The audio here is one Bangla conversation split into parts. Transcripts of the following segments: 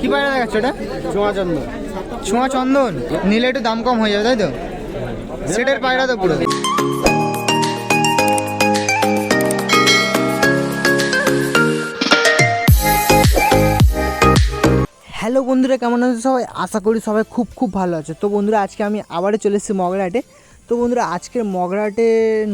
কি পায়রা দেখাচ্ছ এটা? ছোঁয়া চন্দন। ছোঁয়া চন্দন? নিলে একটু দাম কম হয়ে যাবে তাই তো? সেটের পায়রা তো পুরো। হ্যালো বন্ধুরা কেমন আছে সবাই? আশা করি সবাই খুব খুব ভালো আছে। তো বন্ধুরা আজকে আমি আবারও চলে এসেছি মগরাহাটে তো বন্ধুরা আজকের মগরাহাটে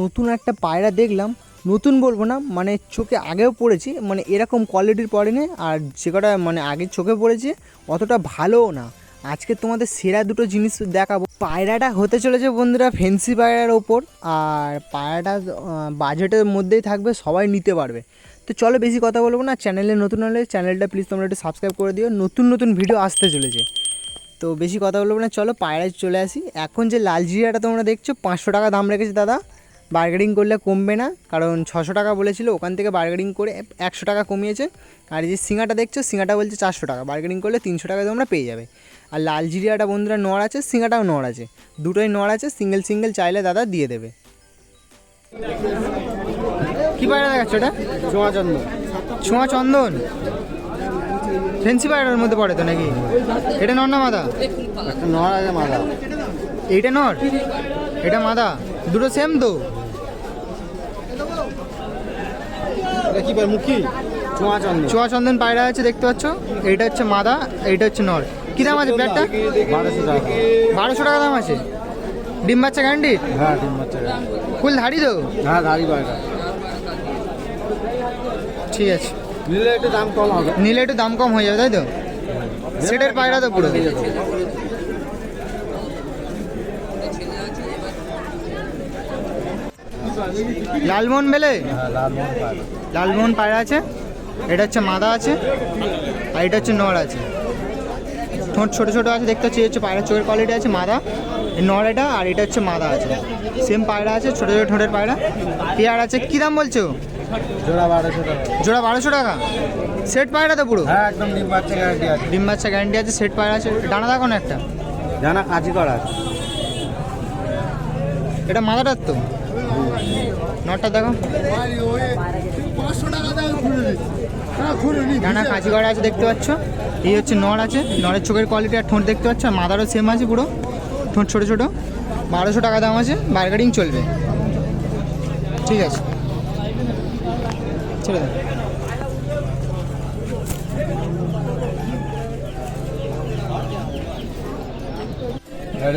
নতুন একটা পায়রা দেখলাম। নতুন বলব না মানে চোখে আগেও পড়েছি মানে এরকম কোয়ালিটির পড়েনি, আর যে কটা মানে আগে চোখে পড়েছে, অতটা ভালোও না। আজকে তোমাদের সেরা দুটো জিনিস দেখাবো। পায়রাটা হতে চলেছে বন্ধুরা ফেন্সি পায়রার ওপর, আর পায়রাটা বাজেটের মধ্যেই থাকবে, সবাই নিতে পারবে। তো চলো বেশি কথা বলব না চ্যানেলে নতুন হলে চ্যানেলটা প্লিজ তোমরা একটু সাবস্ক্রাইব করে দিও, নতুন নতুন ভিডিও আসতে চলেছে। তো বেশি কথা বলব না, চলো পায়রায় চলে আসি। এখন যে লাল জিরাটা তোমরা দেখছ, পাঁচশো টাকা দাম রেখেছে দাদা। বার্গেনিং করলে কমবে না কারণ ছশো টাকা বলেছিল ওখান থেকে বার্গেনিং করে একশো টাকা কমিয়েছে। আর যে সিঙ্গাটা দেখছ সিঙ্গাটা বলছে চারশো টাকা বার্গেনিং করলে তিনশো টাকা তোমরা পেয়ে যাবে। আর লাল জিরিয়াটা বন্ধুরা নড় আছে সিঙ্গাটাও নড় আছে। দুটোই নড় আছে সিঙ্গেল সিঙ্গেল চাইলে দাদা দিয়ে দেবে। কি পায়রা দেখাচ্ছ এটা? ছোঁয়া চন্দন। ছোঁয়া চন্দন? ফেন্সি পায়রার মধ্যে পড়ে তো নাকি? এটা নর না মাদা? নড় আছে মাদা। এইটা নর? এটা মাদা? দুটো সেম তো? এটা কি মুখী? চন্দন চোয়া চন্দন পায়রা আছে দেখতে পাচ্ছ? এইটা হচ্ছে মাদা এইটা হচ্ছে নর কী দাম আছে প্লেটটা বারোশো টাকা। বারোশো টাকা দাম আছে। ডিম বাচ্চা গ্যারান্টি হ্যাঁ বাচ্চা ফুল ধাড়ি তো? হ্যাঁ দাড়ি পায়রা ঠিক আছে। নিলে একটু দাম কম হবে। নিলে একটু দাম কম হয়ে যাবে তাই তো? সেটের পায়রা তো পুরো। লালমোহন বেলে? হ্যাঁ লাল পায়রা। লালমোহন পায়রা আছে এটা হচ্ছে মাদা আছে আর এটা হচ্ছে নর আছে। ঠোঁট ছোটো ছোটো আছে দেখতে এই হচ্ছে পায়রা চোখের কোয়ালিটি আছে মাদা নর এটা আর এটা হচ্ছে মাদা আছে। সেম পায়রা আছে ছোটো ছোটো ঠোঁটের পায়রা। পেয়ার আছে কী দাম বলছো? জোড়া বারোশো টাকা। জোড়া বারোশো টাকা? সেট পায়রা তো পুরো? হ্যাঁ একদম ডিম বাচ্চা গ্যারান্টি আছে। ডিম বাচ্চা গ্যারান্টি আছে সেট পায়রা আছে। ডানা দেখো না একটা। জানা কাঁচি করা আছে। এটা মাদাটার তো? নটটা দেখো। ডানা কাঁচি করা আছে দেখতে পাচ্ছ? এই হচ্ছে নড় আছে। নড়ের চোখের কোয়ালিটি আর ঠোঁট দেখতে পাচ্ছ? মাদারও সেম আছে পুরো। ঠোঁট ছোটো ছোটো। বারোশো টাকা দাম আছে বার্গেটিং চলবে। ঠিক আছে। ছেড়ে দাও।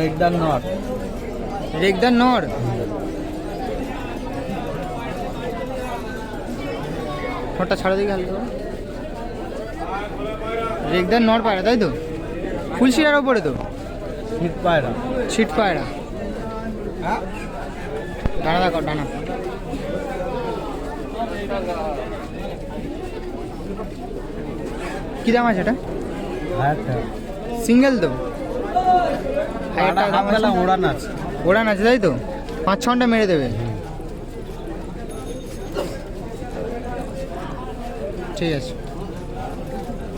রেগদার নড় রেগদার নর? ঠোঁটটা ছাড়া দিকে হালকা। রেগদার নর পায়রা তাই তো? ফুলশিরার ওপরে তো? শীত পায়রা। ছিট পায়রা। ডানা দেখো ডানা কি দাম আছে এটা? হ্যাঁ সিঙ্গেল তো। ওড়ান আছে। ওড়ান আছে তাই তো? পাঁচ ছ ঘণ্টা মেরে দেবে। ঠিক আছে।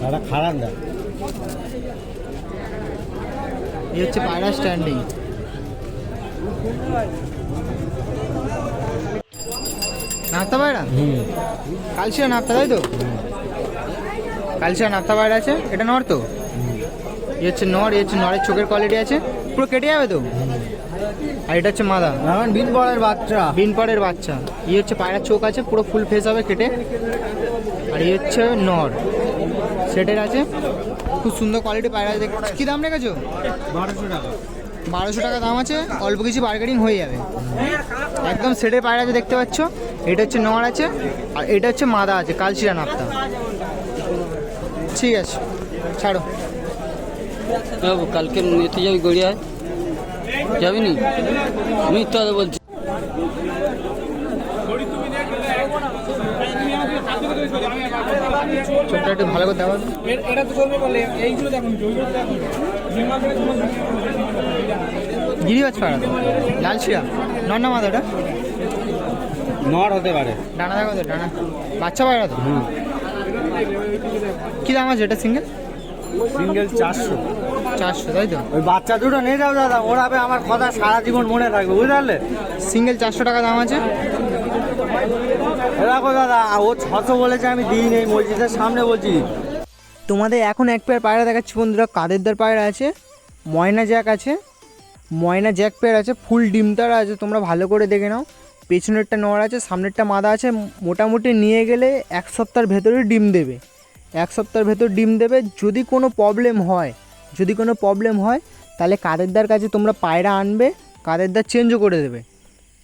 দাদা খারাপ দেয় এই হচ্ছে পায়রা স্ট্যান্ডিং নাপ্তা পায়রা? হুম। কালচিয়া নাপ্তা তাই তো? কালচিয়া নাপ্তা পায়রা আছে এটা নর তো? এই হচ্ছে নর এই হচ্ছে নরের চোখের কোয়ালিটি আছে পুরো কেটে যাবে তো? আর এটা হচ্ছে মাদা। বিন বলের বাচ্চা। বিনপরের বাচ্চা। এই হচ্ছে পায়রার চোখ আছে পুরো ফুল ফেস হবে কেটে। আর এই হচ্ছে নর। সেটের আছে। খুব সুন্দর কোয়ালিটি পায়রা আছে। দেখ- কি দাম রেখেছো? বারোশো টাকা। বারোশো টাকা দাম আছে। অল্প কিছু বার্গেনিং হয়ে যাবে। একদম সেটের পায়রা আছে দেখতে পাচ্ছ। এটা হচ্ছে নর আছে আর এটা হচ্ছে মাদা আছে কালচিরা নাপ্তা। ঠিক আছে ছাড়ো। কালকে নিতে যাবি গড়িয়ায়? যাবি নি? মিথ্যা কথা বলছি। চোখটা একটু ভালো করে দেওয়া এটা তো চলবে বলে এইগুলো দেখুন ওইগুলো দেখুন। গিরিবাজ পায়রা তো লালচিরা নর না মাদাটা নট হতে পারে। ডানা দেখো তো ডানা। বাচ্চা পায়রা তো? হুম। কী দাম আছে এটা সিঙ্গেল সিঙ্গেল চারশো। চারশো তাই তো? ওই বাচ্চা দুটো নিয়ে যাও দাদা ওরাবে আমার কথা সারা জীবন মনে থাকবে বুঝতে পারলে? সিঙ্গেল চারশো টাকা দাম আছে। দেখো দাদা, ও ছশো বলেছে, আমি দিই নেই, মসজিদের সামনে বলছি। তোমাদের এখন এক পেয়ার পায়রা দেখাচ্ছি বন্ধুরা কাদেরদার পায়রা আছে? ময়না জ্যাক আছে, ময়না জ্যাক পেয়ার আছে, ফুল ডিম তারা আছে, তোমরা ভালো করে দেখে নাও। পেছনেরটা নোয়ার আছে, সামনেরটা মাদা আছে, মোটামুটি নিয়ে গেলে এক সপ্তাহের ভেতরে ডিম দেবে। এক সপ্তাহের ভেতর ডিম দেবে, যদি কোনো প্রবলেম হয়, যদি কোনো প্রবলেম হয়, তাহলে কাদেরদার কাছে তোমরা পায়রা আনবে কাদেরদার চেঞ্জও করে দেবে।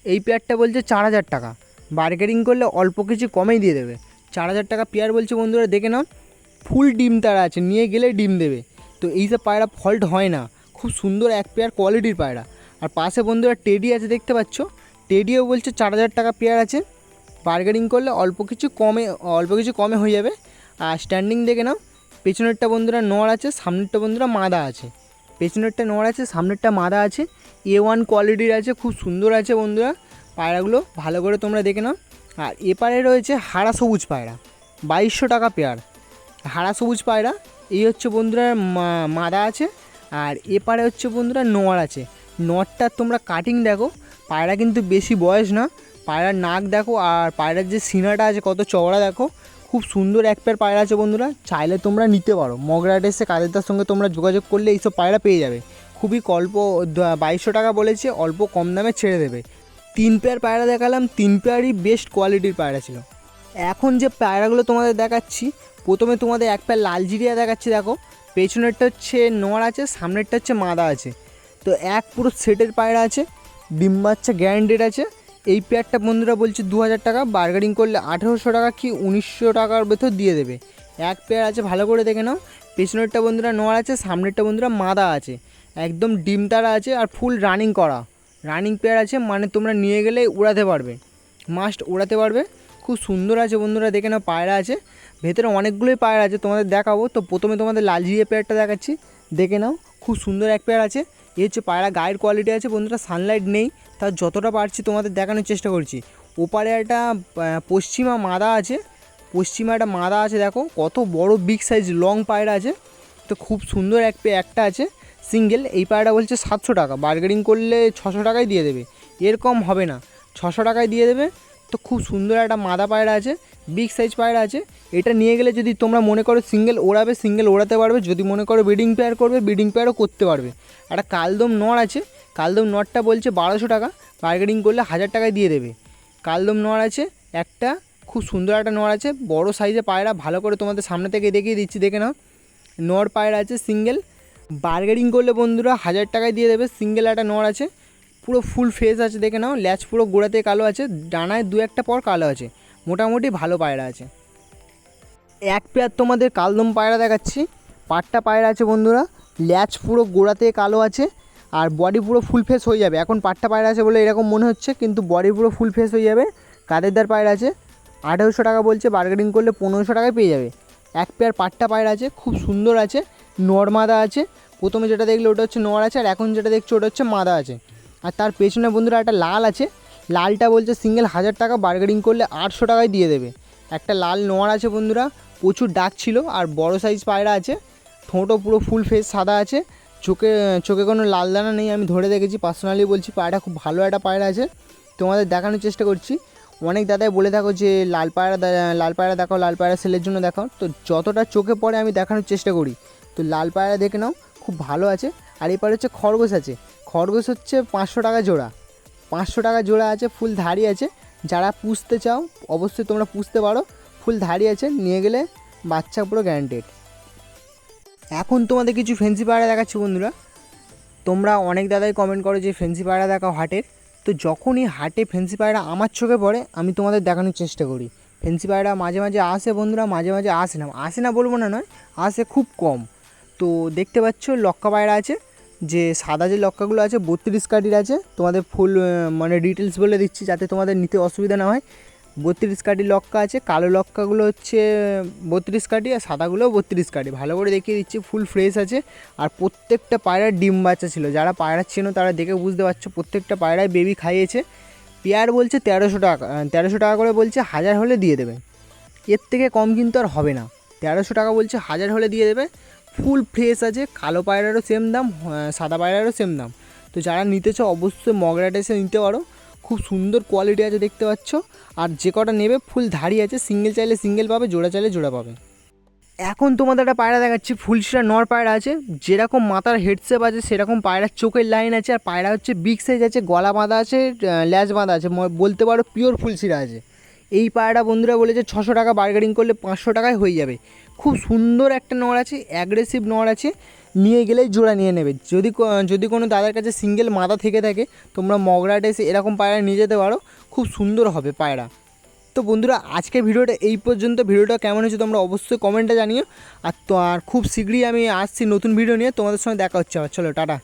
এই পেয়ারটা বলছে চার হাজার টাকা। বার্গেনিং করলে অল্প কিছু কমেই দিয়ে দেবে। চার হাজার টাকা পেয়ার বলছে বন্ধুরা, দেখে নাও। ফুল ডিম তারা আছে, নিয়ে গেলে ডিম দেবে। তো এই এইসব পায়রা ফল্ট হয় না। খুব সুন্দর এক পেয়ার কোয়ালিটির পায়রা। আর পাশে বন্ধুরা টেডি আছে, দেখতে পাচ্ছ? টেডিও বলছে চার হাজার টাকা পেয়ার আছে। বার্গেনিং করলে অল্প কিছু কমে, অল্প কিছু কমে হয়ে যাবে। আর স্ট্যান্ডিং দেখে নাও। পেছনেরটা বন্ধুরা নোয়ার আছে, সামনেরটা বন্ধুরা মাদা আছে। পেছনেরটা নোয়ার আছে, সামনেরটা মাদা আছে। এ ওয়ান কোয়ালিটির আছে, খুব সুন্দর আছে বন্ধুরা। পায়রাগুলো ভালো করে তোমরা দেখে নাও। আর এপারে রয়েছে হারা সবুজ পায়রা, বাইশশো টাকা পেয়ার হারা সবুজ পায়রা, এই হচ্ছে বন্ধুরা মাদা আছে, আর এপারে হচ্ছে বন্ধুরা নোয়ার আছে। নটটার তোমরা কাটিং দেখো, পায়রা কিন্তু বেশি বয়স না। পায়রার নাক দেখো, আর পায়রার যে সিনাটা আছে কত চওড়া দেখো, খুব সুন্দর এক পেয়ার পায়রা আছে বন্ধুরা, চাইলে তোমরা নিতে পারো। মগরাট এসে কাদেরদার সঙ্গে তোমরা যোগাযোগ করলে এইসব পায়রা পেয়ে যাবে। খুবই অল্প বাইশশো টাকা বলেছে, অল্প কম দামে ছেড়ে দেবে। তিন পেয়ার পায়রা দেখালাম, তিন পেয়ারই বেস্ট কোয়ালিটির পায়রা ছিল। এখন যে পায়রাগুলো তোমাদের দেখাচ্ছি, প্রথমে তোমাদের এক পেয়ার লাল জিরিয়া দেখাচ্ছি, দেখো। পেছনেরটা হচ্ছে নোয়ার আছে, সামনেরটা হচ্ছে মাদা আছে। তো এক পুরো সেটের পায়রা আছে, ডিম বাচ্চা গ্যারান্টেড আছে। এই পেয়ারটা বন্ধুরা বলছে দু হাজার টাকা বার্গেনিং করলে আঠেরোশো টাকা কি উনিশশো টাকার ভেতর দিয়ে দেবে। এক পেয়ার আছে, ভালো করে দেখে নাও। পেছনেরটা বন্ধুরা নোয়ার আছে, সামনেরটা বন্ধুরা মাদা আছে। একদম ডিম তারা আছে আর ফুল রানিং করা। রানিং পেয়ার আছে মানে তোমরা নিয়ে গেলে উড়াতে পারবে। মাস্ট উড়াতে পারবে। খুব সুন্দর আছে বন্ধুরা, দেখে নাও, পায়রা আছে। ভেতরে অনেকগুলোই পায়রা আছে, তোমাদের দেখাবো। তো প্রথমে তোমাদের লাল জিরে পেয়ারটা দেখাচ্ছি। দেখে নাও, খুব সুন্দর এক পেয়ার আছে। এই হচ্ছে পায়রা, গায়ের কোয়ালিটি আছে বন্ধুরা সানলাইট নেই। তার যতটা পারছি তোমাদের দেখানোর চেষ্টা করছি। ওপারে একটা পশ্চিমা মাদা আছে। পশ্চিমা একটা মাদা আছে, দেখো, কত বড় বিগ সাইজ লং পায়রা আছে। তো খুব সুন্দর এক একটা আছে। সিঙ্গেল, এই পায়রাটা বলছে সাতশো টাকা। বার্গেনিং করলে ছশো টাকায় দিয়ে দেবে। এরকম হবে না। ছশো টাকায় দিয়ে দেবে। তো খুব সুন্দর একটা মাদা পায়রা আছে বিগ সাইজ পায়রা আছে। এটা নিয়ে গেলে যদি তোমরা মনে করো সিঙ্গেল ওড়াবে সিঙ্গেল ওড়াতে পারবে। যদি মনে করো ব্রিডিং পেয়ার করবে ব্রিডিং পেয়ারও করতে পারবে। একটা কালদম নড় আছে, কালদম নটটা বলছে বারোশো টাকা। বার্গেনিং করলে হাজার টাকায় দিয়ে দেবে। কালদম নড় আছে, একটা খুব সুন্দর একটা নড় আছে। বড় সাইজে পায়রা, ভালো করে তোমাদের সামনে থেকে দেখিয়ে দিচ্ছি, দেখে নাও। নর পায়রা আছে সিঙ্গেল বার্গেনিং করলে বন্ধুরা হাজার টাকায় দিয়ে দেবে। সিঙ্গেল একটা নর আছে। পুরো ফুল ফেস আছে, দেখে নাও। ল্যাচ পুরো গোড়াতে কালো আছে। ডানায় দু একটা পর কালো আছে। মোটামুটি ভালো পায়রা আছে। এক পেয়ার তোমাদের কালদম পায়রা দেখাচ্ছি। পাটটা পায়রা আছে বন্ধুরা। ল্যাচ পুরো গোড়াতে কালো আছে আর বডি পুরো ফুল ফেস হয়ে যাবে। এখন পাটটা পায়রা আছে বলে এরকম মনে হচ্ছে, কিন্তু বডি পুরো ফুল ফেস হয়ে যাবে। কাদেরদার পায়রা আছে। আঠেরোশো টাকা বলছে। বার্গেনিং করলে পনেরোশো টাকায় পেয়ে যাবে। এক পেয়ার পাট্টা পায়রা আছে। খুব সুন্দর আছে। নর মাদা আছে। প্রথমে যেটা দেখলে ওটা হচ্ছে নর আছে, আর এখন যেটা দেখছ ওটা হচ্ছে মাদা আছে। আর তার পেছনে বন্ধুরা একটা লাল আছে। লালটা বলছে সিঙ্গেল হাজার টাকা বার্গেনিং করলে আটশো টাকায় দিয়ে দেবে। একটা লাল নোয়ার আছে বন্ধুরা, প্রচুর ডাক ছিল, আর বড় সাইজ পায়রা আছে। ঠোঁটও পুরো ফুল ফেস সাদা আছে। চোখে চোখে কোনো লাল দানা নেই, আমি ধরে দেখেছি পার্সোনালি বলছি পায়রা খুব ভালো একটা পায়রা আছে। তোমাদের দেখানোর চেষ্টা করছি। অনেক দাদাই বলে থাকো যে, লাল পায়রা লাল পায়রা দেখাও, লাল পায়রা সেলের জন্য দেখাও। তো যতটা চোখে পড়ে আমি দেখানোর চেষ্টা করি। তো লাল পায়রা দেখে নাও, খুব ভালো আছে। আর এবার হচ্ছে খরগোশ আছে। খরগোশ হচ্ছে পাঁচশো টাকা জোড়া। পাঁচশো টাকা জোড়া আছে, ফুল ধাড়ি আছে। যারা পুষতে চাও, অবশ্যই তোমরা পুষতে পারো। ফুল ধাড়ি আছে, নিয়ে গেলে বাচ্চা পুরো গ্যারান্টেড এখন তোমাদের কিছু ফেন্সি পায়রা দেখাচ্ছি বন্ধুরা। তোমরা অনেক দাদাই কমেন্ট করো যে ফেন্সি পায়রা দেখাও হাটের। তো যখনই হাটে ফেন্সি পায়রা আমার চোখে পড়ে, আমি তোমাদের দেখানোর চেষ্টা করি। ফেন্সি পায়রা মাঝে মাঝে আসে বন্ধুরা, মাঝে মাঝে আসে না। আসে না বলব না নয়, আসে খুব কম। তো দেখতে পাচ্ছ লক্কা পায়রা আছে, যে সাদা যে লক্কাগুলো আছে, বত্রিশ কাটির আছে। তোমাদের ফুল মানে ডিটেলস বলে দিচ্ছি যাতে তোমাদের নিতে অসুবিধা না হয়। বত্রিশ কাটি লক্কা আছে, কালো লক্কাগুলো হচ্ছে বত্রিশ কাটি আর সাদাগুলোও বত্রিশ কাটি ভালো করে দেখিয়ে দিচ্ছি, ফুল ফ্রেশ আছে। আর প্রত্যেকটা পায়রার ডিম বাচ্চা ছিল। যারা পায়রা চেনো তারা দেখে বুঝতে পারছ, প্রত্যেকটা পায়রায় বেবি খাইয়েছে। পেয়ার বলছে তেরোশো টাকা তেরোশো টাকা করে বলছে, হাজার হলে দিয়ে দেবে। এর থেকে কম কিন্তু আর হবে না। তেরোশো টাকা বলছে, হাজার হলে দিয়ে দেবে। ফুল ফ্রেশ আছে, কালো পায়রারও সেম দাম সাদা পায়রারও সেম দাম। তো যারা নিতে চাও, অবশ্যই মগরাট এসে নিতে পারো। খুব সুন্দর কোয়ালিটি আছে দেখতে পাচ্ছ। আর যে কটা নেবে, ফুল ধাড়ি আছে সিঙ্গেল চাইলে সিঙ্গেল পাবে, জোড়া চাইলে জোড়া পাবে। এখন তোমাদের একটা পায়রা দেখাচ্ছি, ফুলশিরা নর পায়রা আছে। যেরকম মাথার হেডসেপ আছে, সেরকম পায়রার চোখের লাইন আছে। আর পায়রা হচ্ছে বিগ সাইজ আছে, গলা বাঁধা আছে ল্যাজ বাঁধা আছে। বলতে পারো পিওর ফুলশিরা আছে। এই পায়রাটা বন্ধুরা বলেছে ছশো টাকা বার্গেনিং করলে পাঁচশো টাকায় হয়ে যাবে। খুব সুন্দর একটা নর আছে অ্যাগ্রেসিভ নর আছে, নিয়ে গেলেই জোড়া নিয়ে নেবে। যদি যদি কোনো দাদার কাছে সিঙ্গেল মাথা থেকে থাকে, তোমরা মগরাটে এসে এরকম পায়রা নিয়ে যেতে পারো, খুব সুন্দর হবে পায়রা। তো বন্ধুরা, আজকের ভিডিওটা এই পর্যন্ত। ভিডিওটা কেমন হয়েছে তোমরা অবশ্যই কমেন্টে জানিও। আর তো, আর খুব শীঘ্রই আমি আসছি নতুন ভিডিও নিয়ে। তোমাদের সঙ্গে দেখা হচ্ছে আবার। চলো, টাটা।